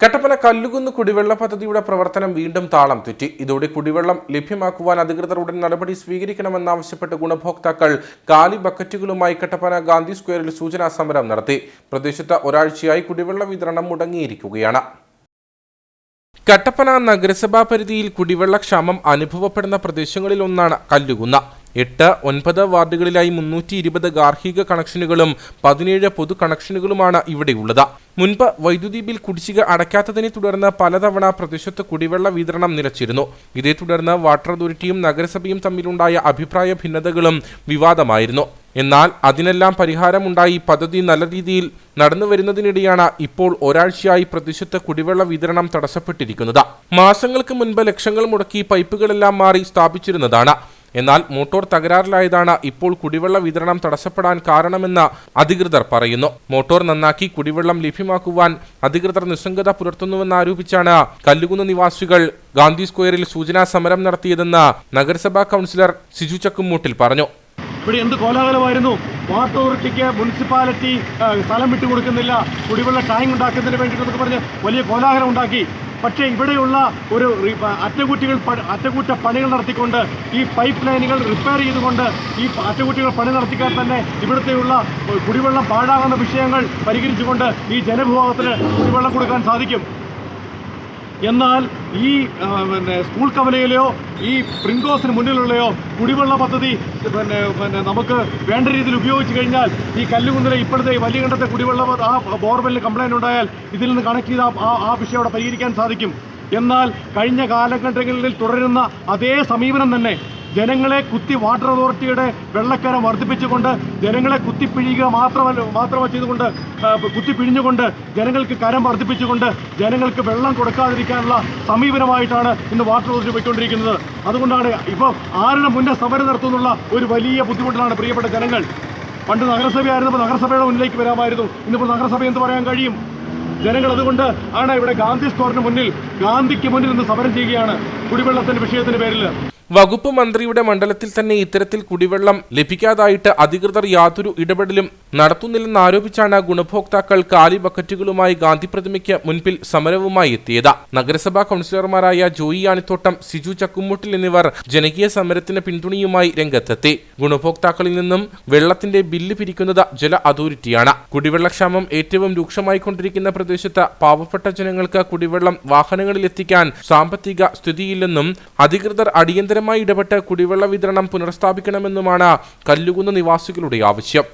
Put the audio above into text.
കട്ടപ്പന കല്ലുകുന്ന് കുടിവെള്ള പദ്ധതിയുടെ പ്രവർത്തനം വീണ്ടും താളം തെറ്റി. ഇതോടെ കുടിവെള്ളം ലഭ്യമാക്കുവാൻ അധികൃതർ ഉടൻ നടപടി സ്വീകരിക്കണമെന്നാവശ്യപ്പെട്ട് ഗുണഭോക്താക്കൾ കാലി ബക്കറ്റുകളുമായി കട്ടപ്പന ഗാന്ധി സ്ക്വയറിൽ സൂചനാ സമരം നടത്തി. പ്രദേശത്ത് ഒരാഴ്ചയായി കുടിവെള്ള വിതരണം മുടങ്ങിയിരിക്കുകയാണ്. കട്ടപ്പന നഗരസഭാ പരിധിയിൽ കുടിവെള്ള ക്ഷാമം അനുഭവപ്പെടുന്ന പ്രദേശങ്ങളിലൊന്നാണ് കല്ലുകുന്ന. എട്ട് ഒൻപത് വാർഡുകളിലായി മുന്നൂറ്റി ഇരുപത് ഗാർഹിക കണക്ഷനുകളും പതിനേഴ് പൊതു കണക്ഷനുകളുമാണ് ഇവിടെയുള്ളത് മുൻപ് വൈദ്യുതി ബിൽ കുടിശ്ശിക അടയ്ക്കാത്തതിനെ തുടർന്ന് പലതവണ പ്രദേശത്ത് കുടിവെള്ള വിതരണം നിലച്ചിരുന്നു. ഇതേ തുടർന്ന് വാട്ടർ അതോറിറ്റിയും നഗരസഭയും തമ്മിലുണ്ടായ അഭിപ്രായ ഭിന്നതകളും വിവാദമായിരുന്നു. എന്നാൽ അതിനെല്ലാം പരിഹാരമുണ്ടായി പദ്ധതി നല്ല രീതിയിൽ നടന്നു വരുന്നതിനിടെയാണ് ഇപ്പോൾ ഒരാഴ്ചയായി പ്രദേശത്ത് കുടിവെള്ള വിതരണം തടസ്സപ്പെട്ടിരിക്കുന്നത്. മാസങ്ങൾക്ക് മുൻപ് ലക്ഷങ്ങൾ മുടക്കി പൈപ്പുകളെല്ലാം മാറി സ്ഥാപിച്ചിരുന്നതാണ്. എന്നാൽ മോട്ടോർ തകരാറിലായതാണ് ഇപ്പോൾ കുടിവെള്ള വിതരണം തടസ്സപ്പെടാൻ കാരണമെന്ന് അധികൃതർ പറയുന്നു. മോട്ടോർ നന്നാക്കി കുടിവെള്ളം ലഭ്യമാക്കുവാൻ അധികൃതർ നിസ്സംഗത പുലർത്തുന്നുവെന്നാരോപിച്ചാണ് കല്ലുകുന്ന് നിവാസികൾ ഗാന്ധി സ്ക്വയറിൽ സൂചനാ സമരം നടത്തിയതെന്ന് നഗരസഭാ കൗൺസിലർ സിജു ചക്കുമൂട്ടിൽ പറഞ്ഞു. ഇവിടെ എന്ത് കോലാഹലമായിരുന്നു? വാട്ടർ അതോറിറ്റിക്ക് മുനിസിപ്പാലിറ്റി സ്ഥലം വിട്ടുകൊടുക്കുന്നില്ല. കുടിവെള്ള ടാങ്ക് ഉണ്ടാക്കുന്നതിന് വേണ്ടിയിട്ട് പറഞ്ഞ് വലിയ കോലാഹലം ഉണ്ടാക്കി പക്ഷേ ഇവിടെയുള്ള ഒരു അറ്റകുറ്റികൾ അറ്റകുറ്റ പണികൾ നടത്തിക്കൊണ്ട് ഈ പൈപ്പ് ലൈനുകൾ റിപ്പയർ ചെയ്തുകൊണ്ട് ഈ അറ്റകുറ്റികൾ പണി നടത്തിക്കാൻ തന്നെ ഇവിടുത്തെയുള്ള കുടിവെള്ളം പാഴാകുന്ന വിഷയങ്ങൾ പരിഹരിച്ചുകൊണ്ട് ഈ ജനവിഭാഗത്തിന് കുടിവെള്ളം കൊടുക്കാൻ സാധിക്കും. എന്നാൽ ഈ പിന്നെ സ്കൂൾ കവലയിലെയോ ഈ പ്രിങ്കോസിന് മുന്നിലുള്ളയോ കുടിവെള്ള പദ്ധതി പിന്നെ പിന്നെ നമുക്ക് വേണ്ട രീതിയിൽ ഉപയോഗിച്ച് കഴിഞ്ഞാൽ ഈ കല്ലുകുന്നിലെ ഇപ്പോഴത്തെ ഈ വലിയ കണ്ടത്തെ കുടിവെള്ള ആ ബോർവെല്ലിന് കംപ്ലയിന്റ് ഉണ്ടായാൽ ഇതിൽ നിന്ന് കണക്ട് ചെയ്ത് ആ ആ വിഷയം അവിടെ പരിഹരിക്കാൻ സാധിക്കും. എന്നാൽ കഴിഞ്ഞ കാലഘട്ടങ്ങളിൽ തുടരുന്ന അതേ സമീപനം തന്നെ ജനങ്ങളെ കുത്തി വാട്ടർ അതോറിറ്റിയുടെ വെള്ളക്കരം വർദ്ധിപ്പിച്ചുകൊണ്ട് ജനങ്ങളെ കുത്തിപ്പിഴിയുക മാത്രമല്ല മാത്രമല്ല ചെയ്തുകൊണ്ട് കുത്തി കുത്തിപ്പിഴിഞ്ഞുകൊണ്ട് ജനങ്ങൾക്ക് കരം വർദ്ധിപ്പിച്ചുകൊണ്ട് ജനങ്ങൾക്ക് വെള്ളം കൊടുക്കാതിരിക്കാനുള്ള സമീപനമായിട്ടാണ് ഇന്ന് വാട്ടർ അതോറിറ്റി പോയിക്കൊണ്ടിരിക്കുന്നത്. അതുകൊണ്ടാണ് ഇപ്പോൾ ആരുടെ മുന്നേ സമരം നടത്തുന്നുള്ള ഒരു വലിയ ബുദ്ധിമുട്ടിലാണ് പ്രിയപ്പെട്ട ജനങ്ങൾ. പണ്ട് നഗരസഭയായിരുന്നപ്പോൾ നഗരസഭയുടെ മുന്നിലേക്ക് വരാമായിരുന്നു. ഇന്നിപ്പോൾ നഗരസഭ എന്ന് പറയാൻ കഴിയും? ജനങ്ങൾ അതുകൊണ്ട് ആണ് ഇവിടെ ഗാന്ധി സ്റ്റോറിന് മുന്നിൽ ഗാന്ധിക്ക് മുന്നിൽ നിന്ന് സമരം ചെയ്യുകയാണ് കുടിവെള്ളത്തിന്റെ വിഷയത്തിന്റെ പേരിൽ വകുപ്പ് മന്ത്രിയുടെ മണ്ഡലത്തിൽ തന്നെ ഇത്തരത്തിൽ കുടിവെള്ളം ലഭിക്കാതായിട്ട് അധികൃതർ യാതൊരു ഇടപെടലും നടത്തുന്നില്ലെന്ന് ആരോപിച്ചാണ് ഗുണഭോക്താക്കൾ കാലി ബക്കറ്റുകളുമായി ഗാന്ധി പ്രതിമയ്ക്ക് മുൻപിൽ സമരവുമായി എത്തിയത്. നഗരസഭാ കൗൺസിലർമാരായ ജോയി ആണിത്തോട്ടം സിജു ചക്കുമുട്ടിൽ എന്നിവർ ജനകീയ സമരത്തിന് പിന്തുണയുമായി രംഗത്തെത്തി. ഗുണഭോക്താക്കളിൽ നിന്നും വെള്ളത്തിന്റെ ബില്ല് പിരിക്കുന്നത് ജല അതോറിറ്റിയാണ്. കുടിവെള്ളക്ഷാമം ഏറ്റവും രൂക്ഷമായി കൊണ്ടിരിക്കുന്ന പ്രദേശത്ത് പാവപ്പെട്ട ജനങ്ങൾക്ക് കുടിവെള്ളം വാഹനങ്ങളിൽ എത്തിക്കാൻ സാമ്പത്തിക സ്ഥിതിയില്ലെന്നും അധികൃതർ അടിയന്തരമായി ഇടപെട്ട് കുടിവെള്ള വിതരണം പുനഃസ്ഥാപിക്കണമെന്നുമാണ് കല്ലുകുന്ന നിവാസികളുടെ ആവശ്യം.